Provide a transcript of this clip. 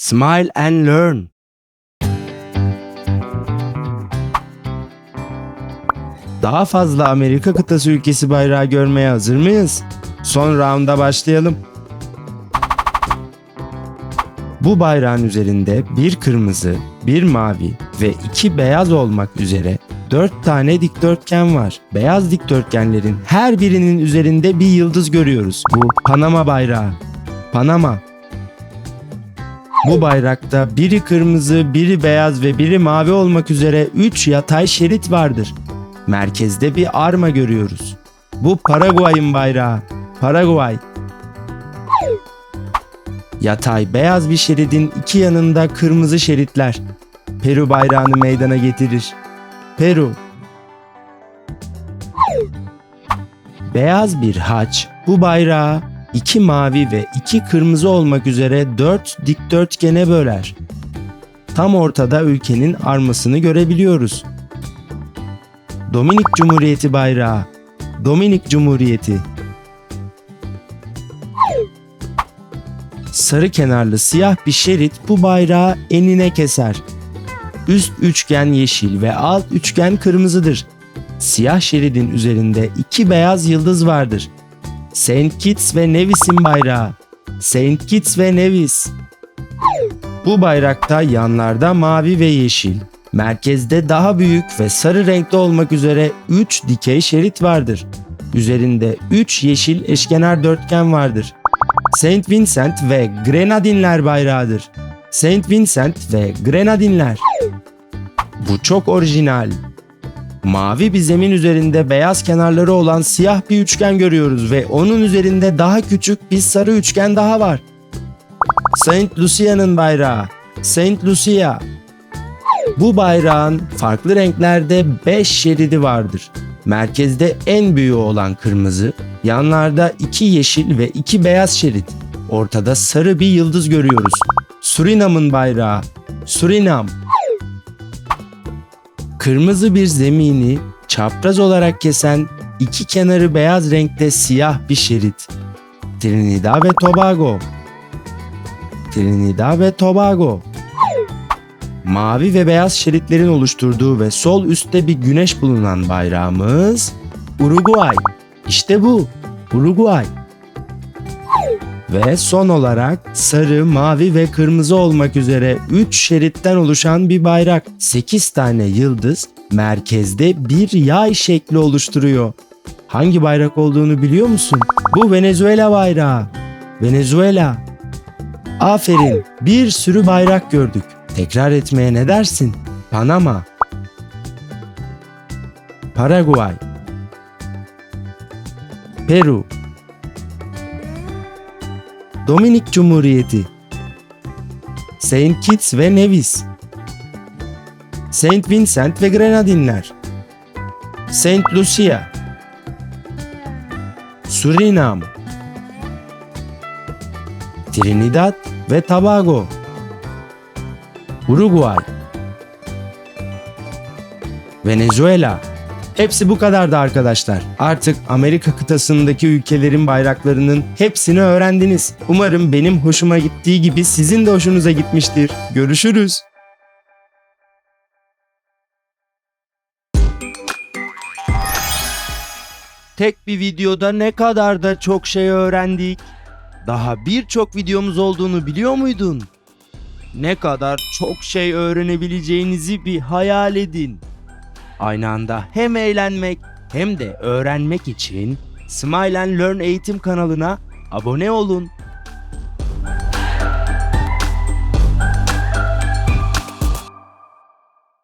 Smile and Learn. Daha fazla Amerika kıtası ülkesi bayrağı görmeye hazır mıyız? Son rounda başlayalım. Bu bayrağın üzerinde bir kırmızı, bir mavi ve iki beyaz olmak üzere dört tane dikdörtgen var. Beyaz dikdörtgenlerin her birinin üzerinde bir yıldız görüyoruz. Bu Panama bayrağı. Panama. Bu bayrakta biri kırmızı, biri beyaz ve biri mavi olmak üzere 3 yatay şerit vardır. Merkezde bir arma görüyoruz. Bu Paraguay'ın bayrağı. Paraguay. Yatay beyaz bir şeridin iki yanında kırmızı şeritler. Peru bayrağını meydana getirir. Peru. Beyaz bir haç bu bayrağı iki mavi ve iki kırmızı olmak üzere dört dikdörtgene böler. Tam ortada ülkenin armasını görebiliyoruz. Dominik Cumhuriyeti bayrağı. Dominik Cumhuriyeti. Sarı kenarlı siyah bir şerit bu bayrağı enine keser. Üst üçgen yeşil ve alt üçgen kırmızıdır. Siyah şeridin üzerinde iki beyaz yıldız vardır. Saint Kitts ve Nevis'in bayrağı. Saint Kitts ve Nevis. Bu bayrakta yanlarda mavi ve yeşil, merkezde daha büyük ve sarı renkli olmak üzere 3 dikey şerit vardır. Üzerinde 3 yeşil eşkenar dörtgen vardır. Saint Vincent ve Grenadinler bayrağıdır. Saint Vincent ve Grenadinler. Bu çok orijinal. Mavi bir zemin üzerinde beyaz kenarları olan siyah bir üçgen görüyoruz ve onun üzerinde daha küçük bir sarı üçgen daha var. Saint Lucia'nın bayrağı. Saint Lucia. Bu bayrağın farklı renklerde 5 şeridi vardır. Merkezde en büyüğü olan kırmızı, yanlarda iki yeşil ve iki beyaz şerit. Ortada sarı bir yıldız görüyoruz. Surinam'ın bayrağı. Surinam. Kırmızı bir zemini çapraz olarak kesen iki kenarı beyaz renkte siyah bir şerit. Trinidad ve Tobago. Trinidad ve Tobago. Mavi ve beyaz şeritlerin oluşturduğu ve sol üstte bir güneş bulunan bayrağımız Uruguay. İşte bu. Uruguay. Ve son olarak sarı, mavi ve kırmızı olmak üzere 3 şeritten oluşan bir bayrak. 8 tane yıldız merkezde bir yay şekli oluşturuyor. Hangi bayrak olduğunu biliyor musun? Bu Venezuela bayrağı. Venezuela. Aferin. Bir sürü bayrak gördük. Tekrar etmeye ne dersin? Panama. Paraguay. Peru. Dominik Cumhuriyeti. Saint Kitts ve Nevis. Saint Vincent ve Grenadinler. Saint Lucia. Surinam. Trinidad ve Tobago. Uruguay. Venezuela. Hepsi bu kadardı arkadaşlar. Artık Amerika kıtasındaki ülkelerin bayraklarının hepsini öğrendiniz. Umarım benim hoşuma gittiği gibi sizin de hoşunuza gitmiştir. Görüşürüz. Tek bir videoda ne kadar da çok şey öğrendik. Daha birçok videomuz olduğunu biliyor muydun? Ne kadar çok şey öğrenebileceğinizi bir hayal edin. Aynı anda hem eğlenmek hem de öğrenmek için Smile and Learn eğitim kanalına abone olun.